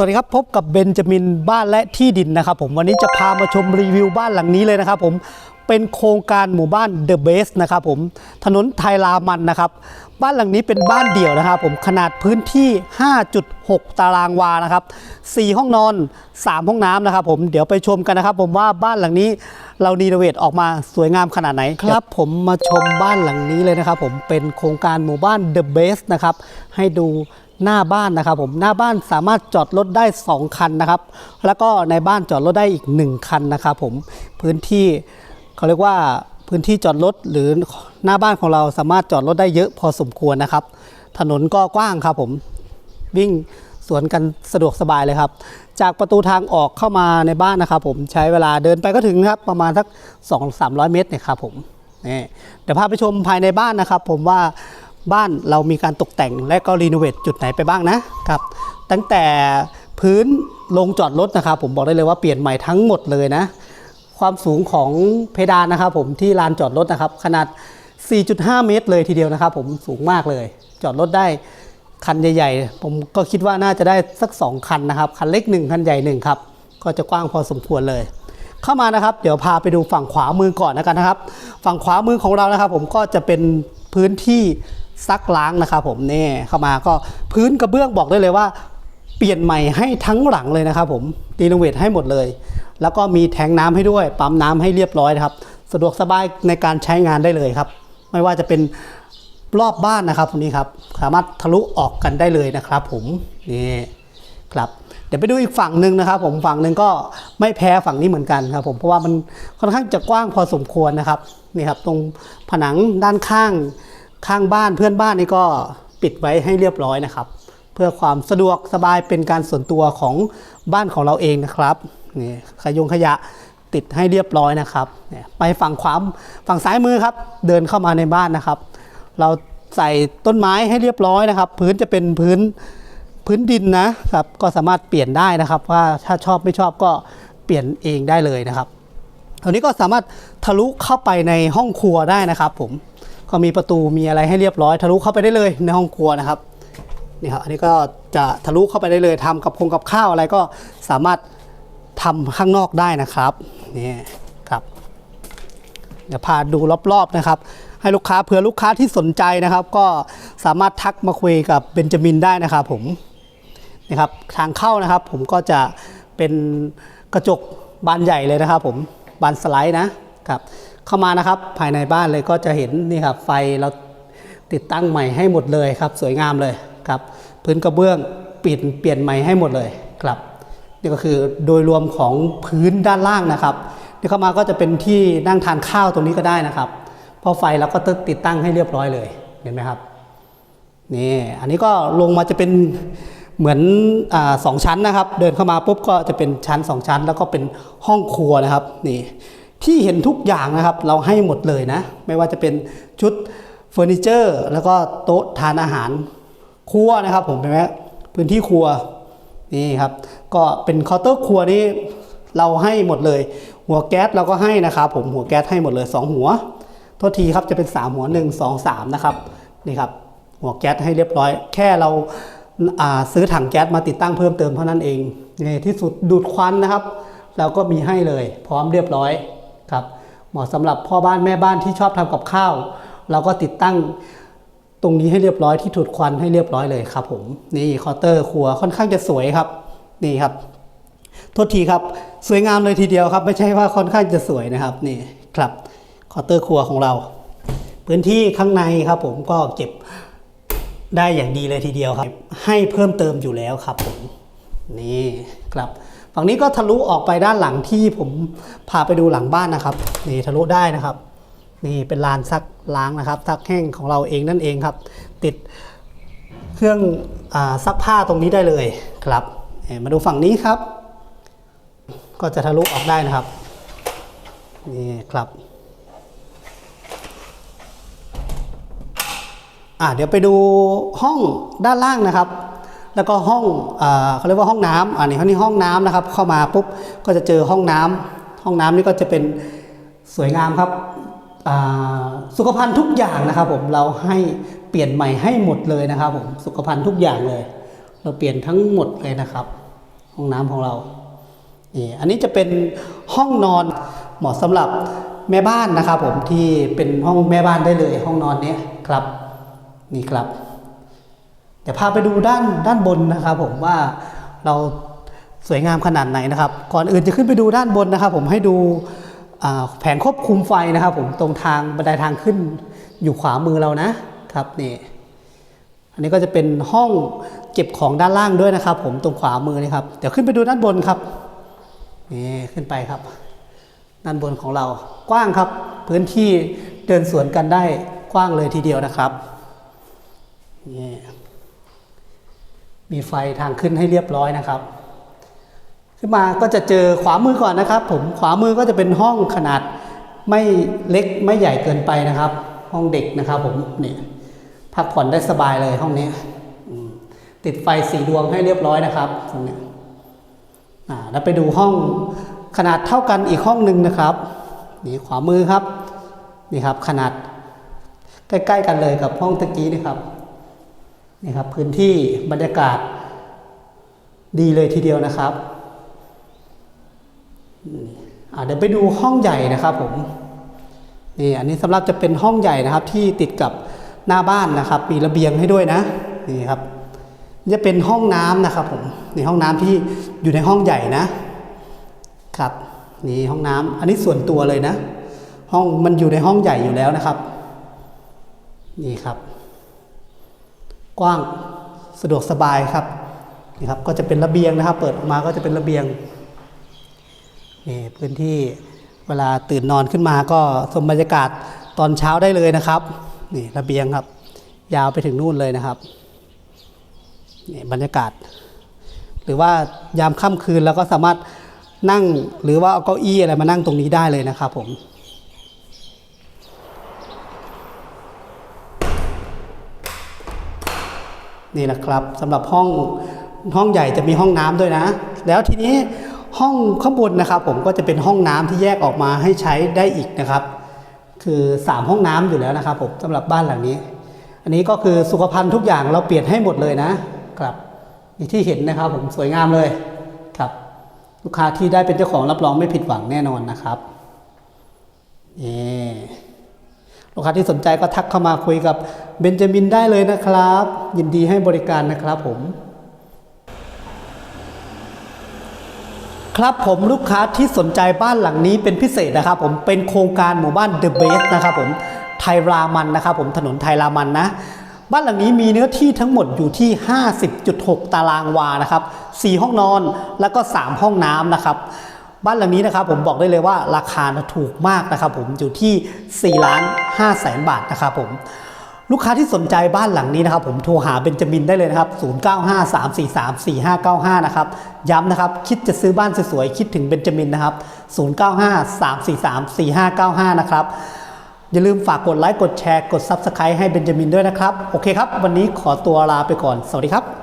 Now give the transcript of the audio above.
สวัสดีครับ พบกับเบนจามินบ้านและที่ดินนะครับผมวันนี้จะพามาชมรีวิวบ้านหลังนี้เลยนะครับผมเป็นโครงการหมู่บ้านเดอะเบสนะครับผมถนนไทยรามันนะครับ บ้านหลังนี้เป็นบ้านเดี่ยวนะครับผมขนาดพื้นที่ 5.6 ตารางวานะครับ 4 ห้องนอน 3 ห้องน้ำนะครับผมเดี๋ยวไปชมกันนะครับ ผมว่าบ้านหลังนี้เราดีโนเวทออกมาสวยงามขนาดไหนครับ ผมมาชมบ้านหลังนี้เลยนะครับผมเป็นโครงการหมู่บ้านเดอะเบสนะครับให้ดู หน้าบ้านนะครับผมหน้าบ้านสามารถจอดรถได้ 2 คันนะครับ แล้วก็ในบ้านจอดรถได้อีก 1 คันนะครับผมพื้นที่เขาเรียกว่าพื้นที่จอดรถหรือหน้าบ้านของเราสามารถจอดรถได้เยอะพอสมควรนะครับ ถนนก็กว้างครับผมวิ่งสวนกันสะดวกสบายเลยครับ จากประตูทางออกเข้ามาในบ้านนะครับ ผมใช้เวลาเดินไปก็ถึงครับประมาณสัก 2 300 เมตรเนี่ยครับผมนี่เดี๋ยวพาไปชมภายในบ้านนะครับ ผมว่า บ้านเรามีการตกแต่งและก็รีโนเวทจุดไหนไปบ้างนะครับ ตั้งแต่พื้นลงจอดรถนะครับ ผมบอกได้เลยว่าเปลี่ยนใหม่ทั้งหมดเลยนะ ความสูงของเพดานนะครับ ผมที่ลานจอดรถนะครับ ขนาด 4.5 เมตรเลยทีเดียวนะครับ ผมสูงมากเลย จอดรถได้คันใหญ่ๆ ผมก็คิดว่าน่าจะได้สัก 2 คันนะครับ คันเล็ก 1 คันใหญ่1ครับ ก็จะกว้างพอสมควรเลย เข้ามานะครับ เดี๋ยวพาไปดูฝั่งขวามือก่อนแล้วกันนะครับ ฝั่งขวามือของเรานะครับ ผมก็จะเป็นพื้นที่ ซักล้างนะครับผมนี่เข้ามาก็พื้นกระเบื้องบอกได้เลยว่า เปลี่ยนใหม่ให้ทั้งหลังเลยนะครับผมรีโนเวทให้หมดเลย แล้วก็มีแทงน้ำให้ด้วย ปั๊มน้ำให้เรียบร้อยนะครับ สะดวกสบายในการใช้งานได้เลยครับ ไม่ว่าจะเป็นรอบบ้านนะครับตรงนี้ครับสามารถทะลุออกกันได้เลยนะครับ ผมนี่ครับเดี๋ยวไปดูอีกฝั่งหนึ่งนะครับผมฝั่งหนึ่งก็ไม่แพ้ฝั่งนี้เหมือนกันครับผมเพราะว่ามันค่อนข้างจะกว้างพอสมควรนะครับนี่ครับตรงผนังด้านข้าง ข้างบ้านเพื่อนบ้านนี่ก็ปิดไว้ให้เรียบร้อยนะครับ เพื่อความสะดวกสบายเป็นการส่วนตัวของบ้านของเราเองนะครับนี่ขยงขยะติดให้เรียบร้อยนะครับไปฝั่งขวาฝั่งซ้ายมือครับ เดินเข้ามาในบ้านนะครับ เราใส่ต้นไม้ให้เรียบร้อยนะครับ พื้นจะเป็นพื้นพื้นดินนะครับ ก็สามารถเปลี่ยนได้นะครับ ว่าถ้าชอบไม่ชอบก็เปลี่ยนเองได้เลยนะครับตรงนี้ก็สามารถทะลุเข้าไปในห้องครัวได้นะครับ ผม ก็มีประตูมีอะไรให้เรียบร้อย ทะลุเข้าไปได้เลยในห้องครัวนะครับนี่ครับอันนี้ก็จะทะลุเข้าไปได้เลยทำกับคงกับข้าวอะไรก็สามารถทำข้างนอกได้นะครับนี่ครับเดี๋ยวพาดูรอบๆนะครับ ให้ลูกค้าเผื่อลูกค้าที่สนใจนะครับ ก็สามารถทักมาคุยกับเบนจามินได้นะครับผมนะครับทางเข้านะครับ ผมก็จะเป็นกระจกบานใหญ่เลยนะครับ ผมบานสไลด์นะครับ เข้ามานะครับ ภายในบ้านเลยก็จะเห็นนี่ครับไฟเราติดตั้งใหม่ให้หมดเลยครับ สวยงามเลยครับพื้นกระเบื้องเปลี่ยนเปลี่ยนใหม่ให้หมดเลยครับนี่ก็คือโดยรวมของพื้นด้านล่างนะครับนี่เข้ามาก็จะเป็นที่นั่งทานข้าวตรงนี้ก็ได้นะครับเพราะไฟเราก็ติดตั้งให้เรียบร้อยเลยเห็นไหมครับนี่อันนี้ก็ลงมาจะเป็นเหมือนอสองชั้นนะครับ เดินเข้ามาปุ๊บก็จะเป็นชั้นสองชั้น แล้วก็เป็นห้องครัวนะครับนี่ ที่เห็นทุกอย่างนะครับ เราให้หมดเลยนะ ไม่ว่าจะเป็นชุดเฟอร์นิเจอร์ แล้วก็โต๊ะทานอาหารครัวนะครับ ผมเห็นไหมพื้นที่ครัวนี่ครับ ก็เป็นเคาน์เตอร์ครัวนี่เราให้หมดเลย หัวแก๊สเราก็ให้นะครับผมหัวแก๊สให้หมดเลย 2 หัวโทษทีครับจะเป็น 3 หัว 1 2 3 นะครับนี่ครับหัวแก๊สให้เรียบร้อย แค่เราาซื้อถังแก๊สมาติดตั้งเพิ่มเติมเท่านั้นเองนี่ที่สุดดูดควันนะครับ เราก็มีให้เลย พร้อมเรียบร้อย ครับเหมาะสำหรับพ่อบ้านแม่บ้านที่ชอบทำกับข้าว เราก็ติดตั้งตรงนี้ให้เรียบร้อยที่ถูดควันให้เรียบร้อยเลยครับผมนี่คาน์เตอร์ครัวค่อนข้างจะสวยครับนี่ครับโทษทีครับสวยงามเลยทีเดียวครับ ไม่ใช่ว่าค่อนข้างจะสวยนะครับนี่ครับคาน์เตอร์ครัวของเรา พื้นที่ข้างในครับผมก็เก็บได้อย่างดีเลยทีเดียวครับ ให้เพิ่มเติมอยู่แล้วครับผมนี่ครับ ฝั่งนี้ก็ทะลุออกไปด้านหลังที่ผมพาไปดูหลังบ้านนะครับนี่ทะลุได้นะครับ นี่เป็นลานซักล้างนะครับซักแห้งของเราเองนั่นเองครับ ติดเครื่องอซักผ้าตรงนี้ได้เลยครับมาดูฝั่งนี้ครับ ก็จะทะลุออกได้นะครับนี่ครับอ่าเดี๋ยวไปดูห้องด้านล่างนะครับ แล้วก็ห้องเขาเรียกว่าห้องน้ำอันนี้เขานี่ห้องน้ำนะครับ เข้ามาปุ๊บก็จะเจอห้องน้ำห้องน้ำนี่ก็จะเป็นสวยงามครับสุขภัณฑ์ทุกอย่างนะครับผมเราให้เปลี่ยนใหม่ให้หมดเลยนะครับผมสุขภัณฑ์ทุกอย่างเลย เราเปลี่ยนทั้งหมดเลยนะครับ ห้องน้ำของเรานี่อันนี้จะเป็นห้องนอนเหมาะสำหรับแม่บ้านนะครับผมที่เป็นห้องแม่บ้านได้เลย ห้องนอนนี้ครับ นี่ครับ ดี๋ยวพาไปดูด้านด้านบนนะครับ ผมว่าเราสวยงามขนาดไหนนะครับ ก่อนอื่นจะขึ้นไปดูด้านบนนะครับ ผมให้ดูแผงควบคุมไฟนะครับ ผมตรงทางบันไดทางขึ้นอยู่ขวามือเรานะครับนี่อันนี้ก็จะเป็นห้องเก็บของด้านล่างด้วยนะครับ ผมตรงขวามือนี่ครับเดี๋ยวขึ้นไปดูด้านบนครับนี่ขึ้นไปครับ ด้านบนของเรากว้างครับ พื้นที่เดินสวนกันได้กว้างเลยทีเดียวนะครับนี่ มีไฟทางขึ้นให้เรียบร้อยนะครับ ขึ้นมาก็จะเจอขวามือก่อนนะครับ ผมขวามือก็จะเป็นห้องขนาดไม่เล็กไม่ใหญ่เกินไปนะครับ ห้องเด็กนะครับผมนี่พักผ่อนได้สบายเลยห้องนี้ติดไฟสีดวงให้เรียบร้อยนะครับตรงนี้แล้วไปดูห้องขนาดเท่ากันอีกห้องหนึ่งนะครับนี่ขวามือครับนี่ครับขนาดใกล้ ๆ กันเลยกับห้องตะกี้นี่ครับ นี่ครับพื้นที่บรรยากาศดีเลยทีเดียวนะครับเดี๋ยวไปดูห้องใหญ่นะครับผมนี่อันนี้สำหรับจะเป็นห้องใหญ่นะครับที่ติดกับหน้าบ้านนะครับ มีระเบียงให้ด้วยนะนี่ครับนี่จะเป็นห้องน้ำนะครับผมนี่ห้องน้ำที่อยู่ในห้องใหญ่นะครับนี่ห้องน้ำอันนี้ส่วนตัวเลยนะ ห้องมันอยู่ในห้องใหญ่อยู่แล้วนะครับ นี่ครับ กว้างสะดวกสบายครับนี่ครับก็จะเป็นระเบียงนะครับ เปิดออกมาก็จะเป็นระเบียงนี่พื้นที่เวลาตื่นนอนขึ้นมาก็ชมบรรยากาศตอนเช้าได้เลยนะครับนี่ระเบียงครับ ยาวไปถึงนู่นเลยนะครับนี่บรรยากาศ หรือว่ายามค่ำคืนเราก็สามารถนั่งหรือว่าเอาเก้าอี้อะไรมานั่งตรงนี้ได้เลยนะครับผม นี่นะครับสำหรับห้องห้องใหญ่จะมีห้องน้ำด้วยนะ แล้วทีนี้ห้องข้างบนนะครับ ผมก็จะเป็นห้องน้ำที่แยกออกมาให้ใช้ได้อีกนะครับ คือ 3 ห้องน้ำอยู่แล้วนะครับผมสำหรับบ้านหลังนี้ อันนี้ก็คือสุขภัณฑ์ทุกอย่างเราเปลี่ยนให้หมดเลยนะครับอีที่เห็นนะครับผมสวยงามเลยครับลูกค้าที่ได้เป็นเจ้าของรับรองไม่ผิดหวังแน่นอนนะครับนี่ ลูกค้าที่สนใจก็ทักเข้ามาคุยกับเบนจามินได้เลยนะครับ ยินดีให้บริการนะครับผม ครับผมลูกค้าที่สนใจบ้านหลังนี้เป็นพิเศษนะครับ ผมเป็นโครงการหมู่บ้าน The Best นะครับผมไทยรามันนะครับผมถนนไทยรามันนะบ้านหลังนี้มีเนื้อที่ทั้งหมดอยู่ที่ 50.6 ตารางวานะครับ 4 ห้องนอนแล้วก็ 3 ห้องน้ำนะครับ บ้านหลังนี้นะครับผมบอกได้เลยว่าราคาถูกมากนะครับผมอยู่ที่4ล้าน5แสนบาทนะครับผมลูกค้าที่สนใจบ้านหลังนี้นะครับผมโทรหาเบนจามินได้เลยนะครับ 0953434595 นะครับ ย้ำนะครับ คิดจะซื้อบ้านสวยๆ คิดถึงเบนจามินนะครับ 0953434595 นะครับ อย่าลืมฝากกดไลค์ กดแชร์ กด Subscribe ให้เบนจามินด้วยนะครับ โอเคครับ วันนี้ขอตัวลาไปก่อน สวัสดีครับ